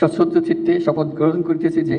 সশ্রদ্ধ চিত্তে শপথ গ্রহণ করিতেছি যে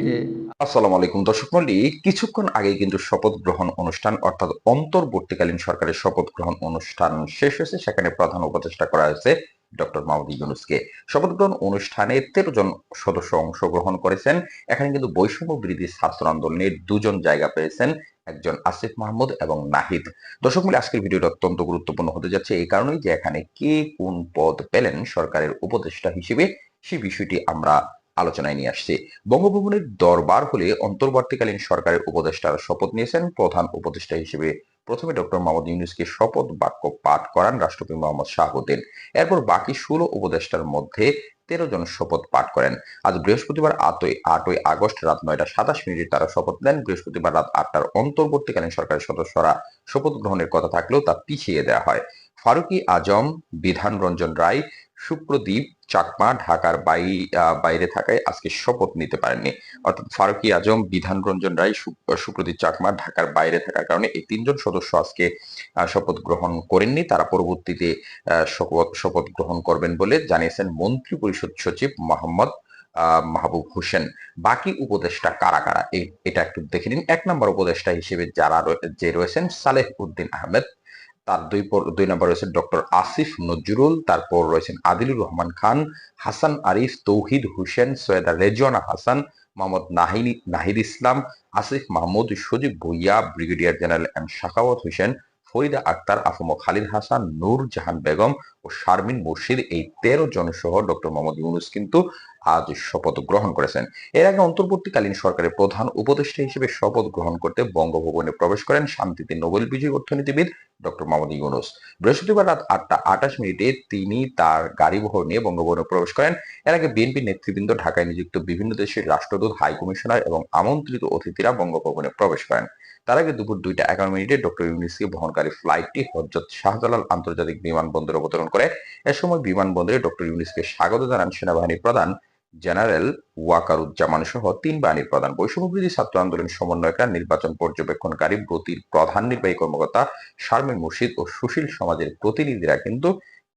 আসসালামু আলাইকুম, দর্শক মন্ডলী কিছুক্ষণ আগে কিন্তু শপথ গ্রহণ অনুষ্ঠান, অর্থাৎ অন্তর্বর্তীকালীন সরকারের শপথ গ্রহণ অনুষ্ঠান শেষ হয়েছে। সেখানে প্রধান উপদেষ্টা করা হয়েছে ডক্টর মাহমুদ ইউনুসকে। শপথ গ্রহণ অনুষ্ঠানে তেরো জন সদস্য অংশগ্রহণ করেছেন। এখানে কিন্তু বৈষম্য বিরোধী ছাত্র আন্দোলনের দুজন জায়গা পেয়েছেন, একজন আসিফ মাহমুদ এবং নাহিদ। দর্শক মিলে আজকের ভিডিওটা অত্যন্ত গুরুত্বপূর্ণ হতে যাচ্ছে এই কারণেই যে এখানে কে কোন পদ পেলেন সরকারের উপদেষ্টা হিসেবে। সেই বিষয়টি আমরা আলোচনায় নিয়ে আসছি। বঙ্গভবনের দরবার হলে অন্তর্বর্তীকালীন সরকারের উপদেষ্টার শপথ নিয়েছেন প্রধান উপদেষ্টা হিসেবে। প্রথমে ডক্টর মোহাম্মদ ইউনুসকে শপথ বাক্য পাঠ করান রাষ্ট্রপতি মোহাম্মদ শাহাবুদ্দিন। এরপর বাকি ষোলো উপদেষ্টার মধ্যে তেরো জন শপথ পাঠ করেন। আজ বৃহস্পতিবার আটই আটই আগস্ট রাত নয়টা সাতাশ মিনিটে তারা শপথ নেন। বৃহস্পতিবার রাত আটটার অন্তর্বর্তীকালীন সরকারের সদস্যরা শপথ গ্রহণের কথা থাকলেও তা পিছিয়ে দেওয়া হয়। ফারুকি আজম, বিধান রঞ্জন রায় সুপ্রদীপ চাকমা ঢাকার বাই বাইরে থাকায় আজকে শপথ নিতে পারেননি। অর্থাৎ ফারুকি আজম, বিধান রঞ্জন রায় সুপ্রদীপ চাকমা ঢাকার বাইরে থাকার কারণে এই তিনজন সদস্য আজকে শপথ গ্রহণ করেননি। তারা পরবর্তীতে শপথ শপথ গ্রহণ করবেন বলে জানিয়েছেন মন্ত্রী পরিষদ সচিব মোহাম্মদ মাহবুব হোসেন। বাকি উপদেষ্টা কারা কারা? এটা একটু দেখে নিন। এক নম্বর উপদেষ্টা হিসেবে যারা যে রয়েছেন সালেহ উদ্দিন আহমেদ তার দুই দুই নম্বর রয়েছে ডক্টর আসিফ নজরুল, তারপর রয়েছেন Adilur Rahman Khan, Hasan Arif, Touhid Hossain, Syeda Rizwana Hasan, Mohammad নাহিনী Nahid Islam, Asif Mahmud, Sajib Bhuiyan, brigadier general M Sakhawat Hossain, Farida Akhter, A F M Khalid Hasan, Nur Jahan Begum ও শারমিন মুর্শিদ, এই তেরো জন সহ ডক্টর মোহাম্মদ ইউনুস কিন্তু আজ শপথ গ্রহণ করেছেন। এর আগে অন্তর্বর্তীকালীন সরকারের প্রধান উপদেষ্টা হিসেবে শপথ গ্রহণ করতে বঙ্গভবনে প্রবেশ করেন শান্তিতে নোবেল বিজয়ী অর্থনীতিবিদ ডক্টর মোহাম্মদ ইউনুস। বৃহস্পতিবার রাত আটটা আঠাশ মিনিটে তিনি তার গাড়ি বহর নিয়ে বঙ্গভবনে প্রবেশ করেন। এর আগে বিএনপি নেতৃবৃন্দ ঢাকায় নিযুক্ত বিভিন্ন দেশের রাষ্ট্রদূত, হাই কমিশনার এবং আমন্ত্রিত অতিথিরা বঙ্গভবনে প্রবেশ করেন। তার আগে দুপুর দুইটা এগারো মিনিটে ডক্টর ইউনিসকে বহনকারী ফ্লাইটটি হজরত শাহজালাল আন্তর্জাতিক বিমানবন্দরে অবতরণ করে। এ সময় বিমানবন্দরে ডক্টর ইউনিসকে স্বাগত জানান সেনাবাহিনী প্রধান। জেনারেল ওয়াকারুজ্জামান সহ তিন বাহিনীর প্রধান। বৈষম্যবিরোধী ছাত্র আন্দোলন সমন্বয়করা, নির্বাচন পর্যবেক্ষণকারী, ব্রতির প্রধান নির্বাহী কর্মকর্তা শারমিন মুর্শিদ ও সুশীল সমাজের প্রতিনিধিরা কিন্তু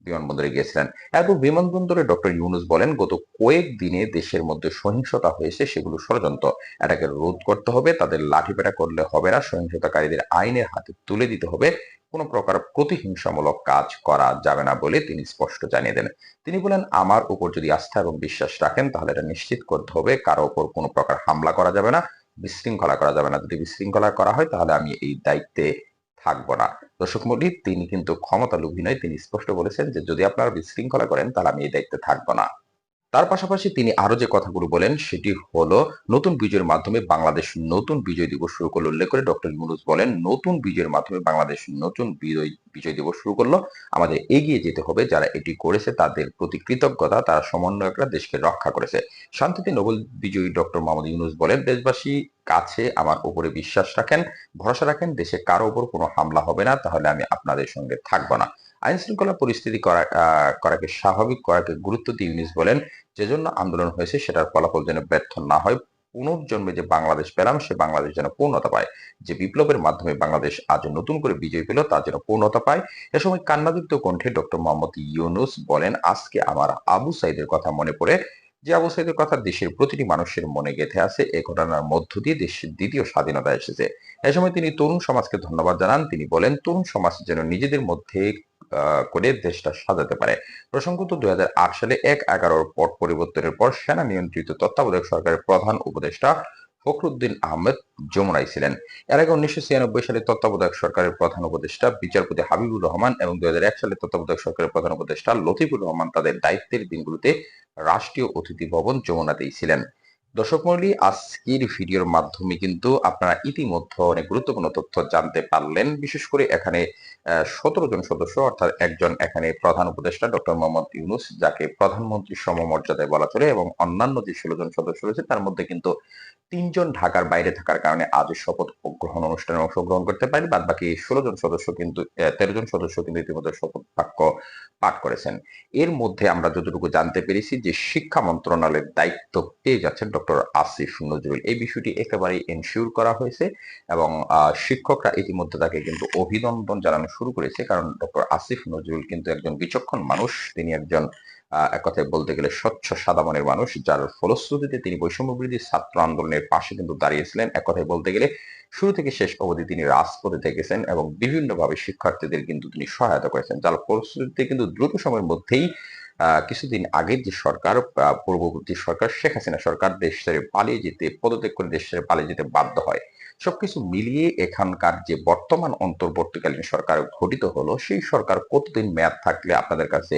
বিমানবন্দরে গিয়েছিলেন। এরপর বিমানবন্দরে ডক্টর ইউনুস বলেন, গত কয়েক দিনে দেশের মধ্যে সহিংসতা হয়েছে, সেগুলো ষড়যন্ত্র। এটাকে রোধ করতে হবে, তাদের লাঠিপেটা করলে হবে না, সহিংসতাকারীদের আইনের হাতে তুলে দিতে হবে কোনো প্রকার প্রতিহিংসামূলক কাজ করা যাবে না বলে তিনি স্পষ্ট জানিয়ে দেন। তিনি বলেন, আমার উপর যদি আস্থা এবং বিশ্বাস রাখেন, তাহলে এটা নিশ্চিত করতে হবে, কারও উপর কোনো প্রকার হামলা করা যাবে না, বিশৃঙ্খলা করা যাবে না। যদি বিশৃঙ্খলা করা হয়, তাহলে আমি এই দায়িত্বে থাকব না। দর্শক মন্ডলী, তিনি কিন্তু ক্ষমতা লোভী নয়। তিনি স্পষ্ট বলেছেন যে, যদি আপনারা বিশৃঙ্খলা করেন, তাহলে আমি এই দায়িত্বে থাকব না। তার পাশাপাশি তিনি আরও যে কথাগুলো বলেন, সেটি হলো নতুন বিজয়ের মাধ্যমে বাংলাদেশ নতুন বিজয় দিবস শুরু করল। উল্লেখ করে ডক্টর ইউনুস বলেন, নতুন বিজয়ের মাধ্যমে বাংলাদেশ নতুন বিজয় বিজয় দিবস শুরু করল। আমাদের এগিয়ে যেতে হবে, যারা এটি করেছে তাদের প্রতি কৃতজ্ঞতা, তারা সমন্বয়করা দেশকে রক্ষা করেছে। শান্তিতে নোবেল বিজয়ী ডক্টর মোহাম্মদ ইউনুস বলেন, দেশবাসী কাছে আমার উপরে বিশ্বাস রাখেন, ভরসা রাখেন, দেশে কারও উপর কোনো হামলা হবে না, তাহলে আমি আপনাদের সঙ্গে থাকব না। আইন শৃঙ্খলা পরিস্থিতি করা করাকে স্বাভাবিক, করাকে গুরুত্ব দিয়ে ইউনিস বলেন যে জন্য আন্দোলন হয়েছে সেটার ফলাফল যেন ব্যর্থ না হয়। পুনর্জন্মে যে বাংলাদেশ পেলাম, সে বাংলাদেশ যেন পূর্ণতা পায়। যে বিপ্লবের মাধ্যমে বাংলাদেশ আজ নতুন করে বিজয় পেল, তা যেন পূর্ণতা পায়। এ সময় কান্নাদীপ্ত কণ্ঠে ডক্টর মোহাম্মদ ইউনুস বলেন, আজকে আমার আবু সাইদের কথা মনে পড়ে, যে আবু সাইদের কথা দেশের প্রতিটি মানুষের মনে গেঁথে আছে এ ঘটনার মধ্য দিয়ে দেশের দ্বিতীয় স্বাধীনতা এসেছে। এ সময় তিনি তরুণ সমাজকে ধন্যবাদ জানান। তিনি বলেন, তরুণ সমাজ যেন নিজেদের মধ্যে করে দেশটা সাজাতে পারে। প্রসঙ্গত দুই হাজার আট সালে এক এগারোর পট পরিবর্তনের পর সেনা নিয়ন্ত্রিত তত্ত্বাবধায়ক সরকারের প্রধান উপদেষ্টা ফখরুদ্দিন আহমেদ যমুনায় ছিলেন। এর আগে উনিশশো ছিয়ানব্বই সালে তত্ত্বাবধায়ক সরকারের প্রধান উপদেষ্টা বিচারপতি হাবিবুর রহমান এবং দুই হাজার এক সালে তত্ত্বাবধায়ক সরকারের প্রধান উপদেষ্টা লতিফুর রহমান তাদের দায়িত্বের দিনগুলোতে রাষ্ট্রীয় অতিথি ভবন যমুনাতেই ছিলেন। দর্শক মন্ডলী আজকের ভিডিওর মাধ্যমে কিন্তু আপনারা ইতিমধ্যে অনেক গুরুত্বপূর্ণ তথ্য জানতে পারলেন। বিশেষ করে এখানে সতেরো জন সদস্য, অর্থাৎ একজন এখানে প্রধান উপদেষ্টা ডক্টর মোহাম্মদ ইউনুস, যাকে প্রধানমন্ত্রী সমমর্যাদায় বলা চলে, এবং অন্যান্য যে ষোলো জন সদস্য রয়েছে, তার মধ্যে কিন্তু তিনজন ঢাকার বাইরে থাকার কারণে আজ শপথ গ্রহণ অনুষ্ঠানে অংশগ্রহণ করতে পারেনি। বাদ বাকি ষোলো জন সদস্য কিন্তু তেরো জন সদস্য কিন্তু ইতিমধ্যে শপথ বাক্য পাঠ করেছেন। এর মধ্যে আমরা যতটুকু জানতে পেরেছি যে শিক্ষা মন্ত্রণালয়ের দায়িত্ব পেয়ে যাচ্ছেন ডক্টর আসিফ নজরুল। এই বিষয়টি একেবারেই এনশিওর করা হয়েছে এবং শিক্ষকরা ইতিমধ্যে তাকে কিন্তু অভিনন্দন জানানো শুরু করেছে কারণ ডক্টর আসিফ নজরুল কিন্তু একজন বিচক্ষণ মানুষ। তিনি একজন এক কথায় বলতে গেলে স্বচ্ছ, সাদা মনের মানুষ যার ফলশ্রুতিতে তিনি বৈষম্য বিরোধী ছাত্র আন্দোলনের পাশে কিন্তু দাঁড়িয়েছিলেন। এক কথায় বলতে গেলে শুরু থেকে শেষ অবধি তিনি রাজপথে থেকেছেন এবং বিভিন্নভাবে শিক্ষার্থীদের কিন্তু তিনি সহায়তা করেছেন, যার ফলশ্রুতিতে কিন্তু দ্রুত সময়ের মধ্যেই কিছুদিন আগের যে সরকার পূর্ববর্তী সরকার, শেখ হাসিনা সরকার দেশ ছেড়ে পালিয়ে যেতে, পদত্যাগ করে দেশ ছেড়ে পালিয়ে যেতে বাধ্য হয়। সবকিছু মিলিয়ে এখানকার যে বর্তমান অন্তর্বর্তীকালীন সরকার গঠিত হলো, সেই সরকার কতদিন মেয়াদ থাকলে আপনাদের কাছে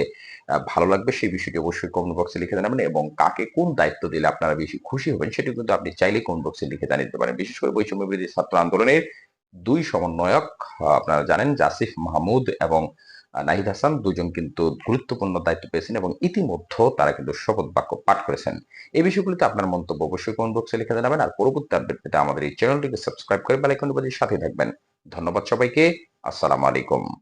ভালো লাগবে? সেই বিষয়টি অবশ্যই কমেন্ট বক্সে লিখে জানাবেন এবং কাকে কোন দায়িত্ব দিলে আপনারা বেশি খুশি হবেন সেটি কিন্তু আপনি চাইলে কমেন্ট বক্সে লিখে জানিয়ে দিতে পারেন। বিশেষ করে বৈষম্য বিরোধী ছাত্র আন্দোলনের দুই সমন্বয়ক আপনারা জানেন, জাসিফ মাহমুদ এবং নাহিদ হাসান দুজন কিন্তু গুরুত্বপূর্ণ দায়িত্ব পেয়েছেন এবং ইতিমধ্যে তারা কিন্তু শপথ বাক্য পাঠ করেছেন। এই বিষয়গুলিতে আপনার মন্তব্য অবশ্যই কমেন্ট বক্সে লিখে জানাবেন আর পরবর্তী আপডেট পেতে আমাদের এই চ্যানেলটিকে সাবস্ক্রাইব করে বেলাইকন সাথে থাকবেন। ধন্যবাদ সবাইকে। আসসালামু আলাইকুম।